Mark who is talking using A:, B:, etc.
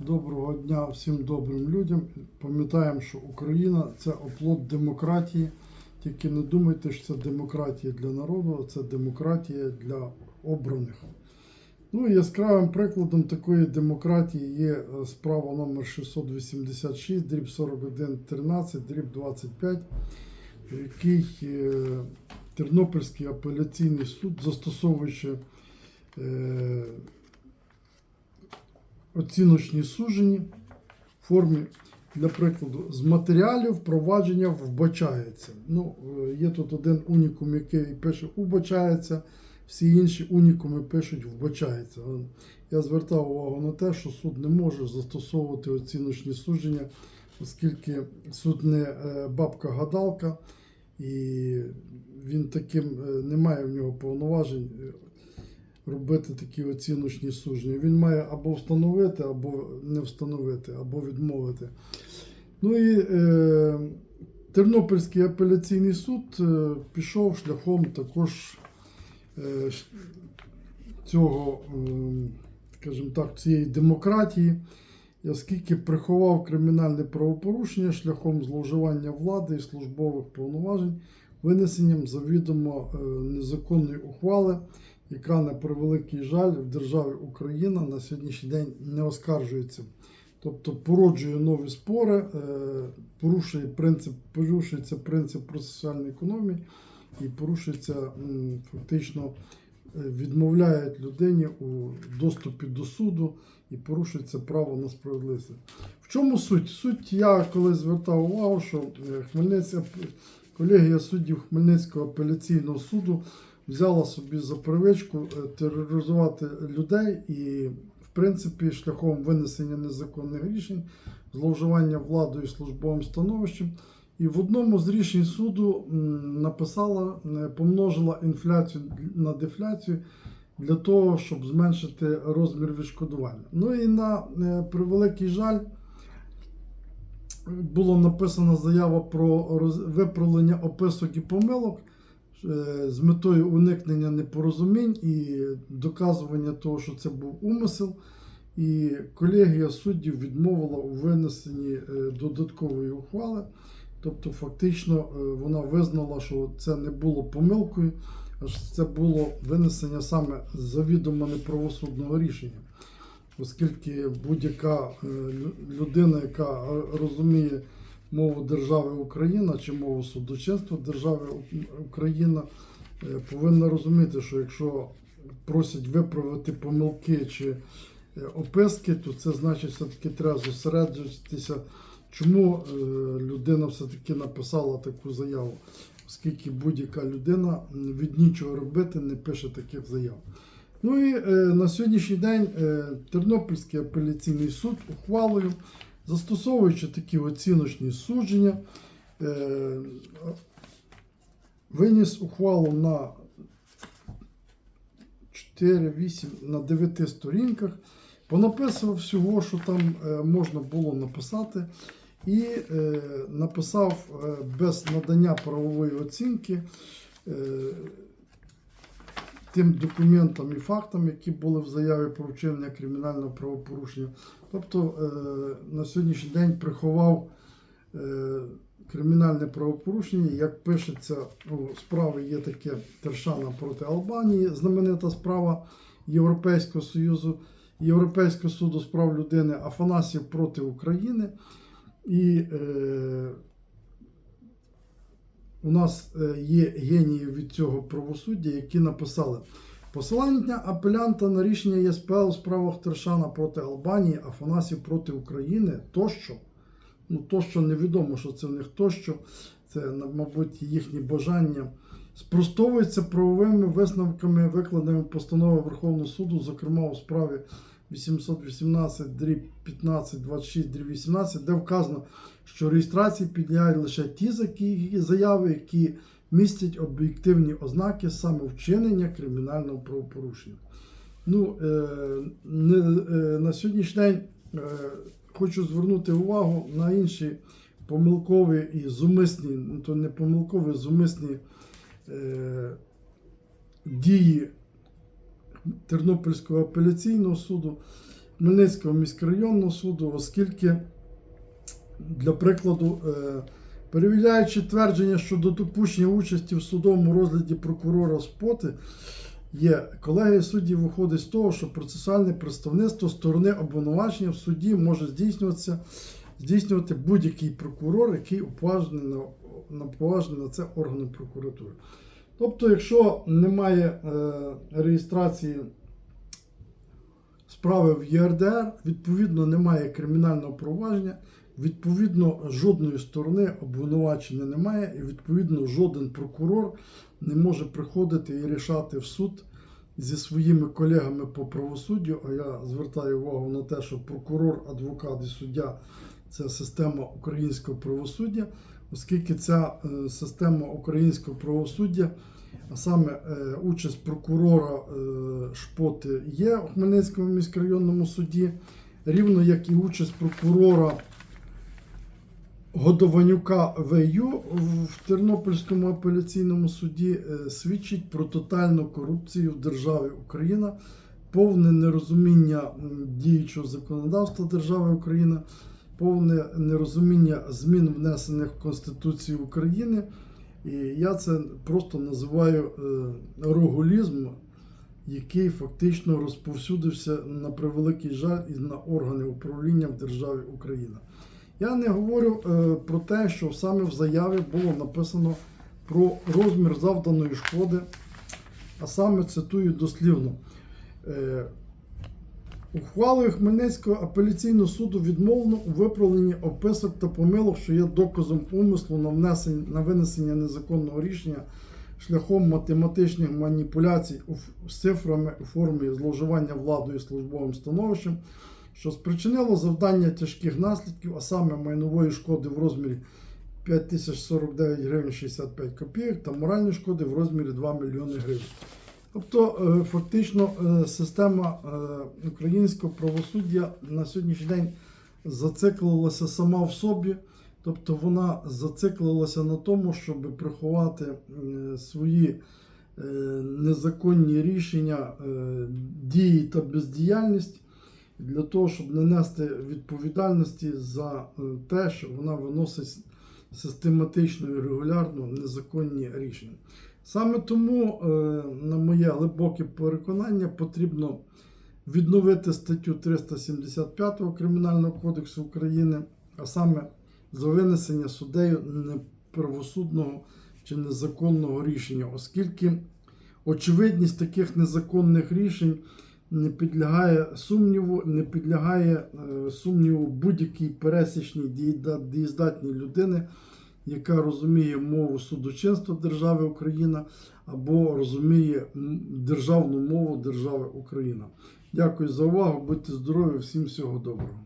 A: Доброго дня всім добрим людям. Пам'ятаємо, що Україна це оплот демократії. Тільки не думайте, що це демократія для народу, а це демократія для обраних. Ну яскравим прикладом такої демократії є е, справа номер 686, дріб 41, 13, дріб 25, в який е, Тернопільський апеляційний суд, застосовуючи е, оціночні суджені в формі, для прикладу, з матеріалів впровадження вбачається. Ну, е, є тут один унікум, який пише вбачається, всі інші унікуми пишуть вбачається. Е, Я звертав увагу на те, що суд не може застосовувати оціночні судження, оскільки суд не е, бабка-гадалка, і він таким не має в нього повноважень робити такі оціночні судження. Він має або встановити, або не встановити, або відмовити. Ну і е, Тернопільський апеляційний суд е, пішов шляхом також е, цього, е, скажімо так, цієї демократії, оскільки приховав кримінальне правопорушення шляхом зловживання влади і службових повноважень, винесенням завідомо е, незаконної ухвали, яка на превеликий жаль в державі Україна на сьогоднішній день не оскаржується. Тобто породжує нові спори, е, порушує принцип, порушується принцип процесуальної економії і порушується фактично е, відмовляють людині у доступі до суду і порушується право на справедливість. В чому суть? Суть я коли звертав увагу, що е, Хмельницька колегія суддів Хмельницького апеляційного суду взяла собі за привичку е, тероризувати людей і, в принципі, шляхом винесення незаконних рішень, зловживання владою і службовим становищем. І в одному з рішень суду написала, е, помножила інфляцію на дефляцію для того, щоб зменшити розмір відшкодування. Ну і на е, превеликий жаль, була написана заява про виправлення описок і помилок з метою уникнення непорозумінь і доказування того, що це був умисел. І колегія суддів відмовила у винесенні е, додаткової ухвали. Тобто, фактично, е, вона визнала, що це не було помилкою, а що це було винесення саме завідомо неправосудного рішення. Оскільки будь-яка е, людина, яка е, розуміє мову держави Україна чи мову судочинства держави Україна, е, повинна розуміти, що якщо просять виправити помилки чи е, описки, то це значить все-таки треба зосереджуватися, чому е, людина все-таки написала таку заяву, оскільки будь-яка людина від нічого робити не пише таких заяв. Ну і на сьогоднішній день Тернопільський апеляційний суд ухвалою, застосовуючи такі оціночні судження, е, виніс ухвалу на 4, 8, на 9 сторінках, понаписував всього, що там е, можна було написати, і е, написав без надання правової оцінки. Тим документам і фактам, які були в заяві про вчинення кримінального правопорушення. Тобто е, на сьогоднішній день приховав е, кримінальне правопорушення, як пишеться у справі, є таке Тершана проти Албанії, знаменита справа Європейського Союзу, Європейського суду з прав людини Афанасів проти України. І е, у нас е, є генії від цього правосуддя, які написали посилання апелянта на рішення ЄСПЛ у справах Тершана проти Албанії, Афанасів проти України тощо. Ну, тощо невідомо, що це в них тощо, це, мабуть, їхні бажання. Спростовується правовими висновками, викладеними постанови Верховного суду, зокрема у справі 818 дріб 15 26 дріб 18, де вказано, що реєстрації підлягають лише ті заяви, які містять об'єктивні ознаки саме вчинення кримінального правопорушення. Ну, е, не, е, на сьогоднішній день е, хочу звернути увагу на інші помилкові і зумисні, ну то не помилкові, зумисні дії Тернопільського апеляційного суду, Хмельницького міськрайонного суду, оскільки, для прикладу, е, перевіряючи твердження щодо допущення участі в судовому розгляді прокурора споти, є колегія суддів виходить з того, що процесуальне представництво сторони обвинувачення в суді може здійснюватися здійснювати будь-який прокурор, який уповажений на, на на це органи прокуратури. Тобто, якщо немає е, реєстрації справи в ЄРДР, відповідно немає кримінального провадження, відповідно жодної сторони обвинувачення немає, і відповідно жоден прокурор не може приходити і рішати в суд зі своїми колегами по правосуддю. А я звертаю увагу на те, що прокурор, адвокат і суддя це система українського правосуддя, оскільки ця е, система українського правосуддя, а саме е, участь прокурора е, Шпоти є у Хмельницькому міськрайонному суді, рівно як і участь прокурора Годованюка ВЮ в Тернопільському апеляційному суді свідчить про тотальну корупцію в державі Україна, повне нерозуміння діючого законодавства держави Україна, повне нерозуміння змін, внесених в Конституцію України. І я це просто називаю е, рогулізм, який фактично розповсюдився на превеликий жаль і на органи управління в державі Україна. Я не говорю е, про те, що саме в заяві було написано про розмір завданої шкоди, а саме цитую дослівно. Ухвалою Хмельницького апеляційного суду відмовлено у виправленні описок та помилок, що є доказом умислу на, внесення, на винесення незаконного рішення шляхом математичних маніпуляцій з цифрами у формі зловживання владою і службовим становищем, що спричинило завдання тяжких наслідків, а саме майнової шкоди в розмірі 5049 гривень 65 копійок та моральної шкоди в розмірі 2 мільйони гривень. Тобто, е, фактично, е, система е, українського правосуддя на сьогоднішній день зациклилася сама в собі, тобто вона зациклилася на тому, щоб приховати свої незаконні рішення, дії та бездіяльність для того, щоб не нести відповідальності за те, що вона виносить систематично і регулярно незаконні рішення. Саме тому, е, на моє глибоке переконання, потрібно відновити статтю 375 Кримінального кодексу України, а саме за винесення суддею неправосудного чи незаконного рішення, оскільки очевидність таких незаконних рішень не підлягає сумніву, не підлягає е, сумніву будь-якій пересічній дієздатній людини, яка розуміє мову судочинства держави Україна або розуміє державну мову держави Україна. Дякую за увагу. Будьте здорові, всім всього доброго.